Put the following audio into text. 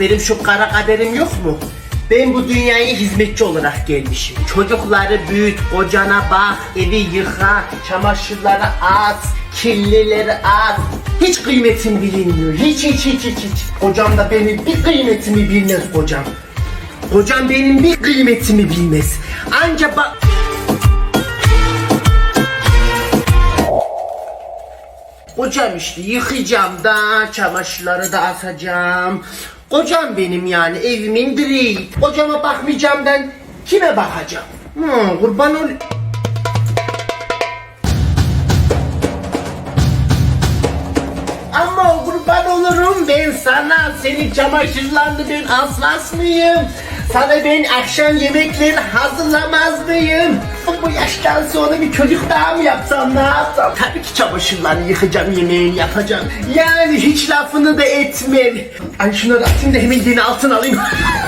Benim şu kara kaderim yok mu? Ben bu dünyaya hizmetçi olarak gelmişim. Çocukları büyüt, kocana bak, evi yıka, çamaşırları at, kirlileri at. Hiç kıymetim bilinmiyor. Hiç hiç hiç hiç hiç. Kocam da benim bir kıymetimi bilmez kocam. Kocam benim bir kıymetimi bilmez. Anca bak... Kocam işte yıkayacağım da çamaşırları da asacağım. Kocam benim yani evimin direği. Kocama bakmayacağım ben kime bakacağım? Hmm, kurban ol... Ama kurban olurum ben sana. Senin çamaşırlarını ben asmaz mıyım? Sana ben akşam yemekleri hazırlamaz mıyım? Bu yaştan sonra bir çocuk daha mı yapsam ne yapsam? Tabii ki çamaşırlarını yıkacağım, yemeğini yapacağım. Yani hiç lafını da etmem. Ay şunları atayım da hemen yeni altın alayım.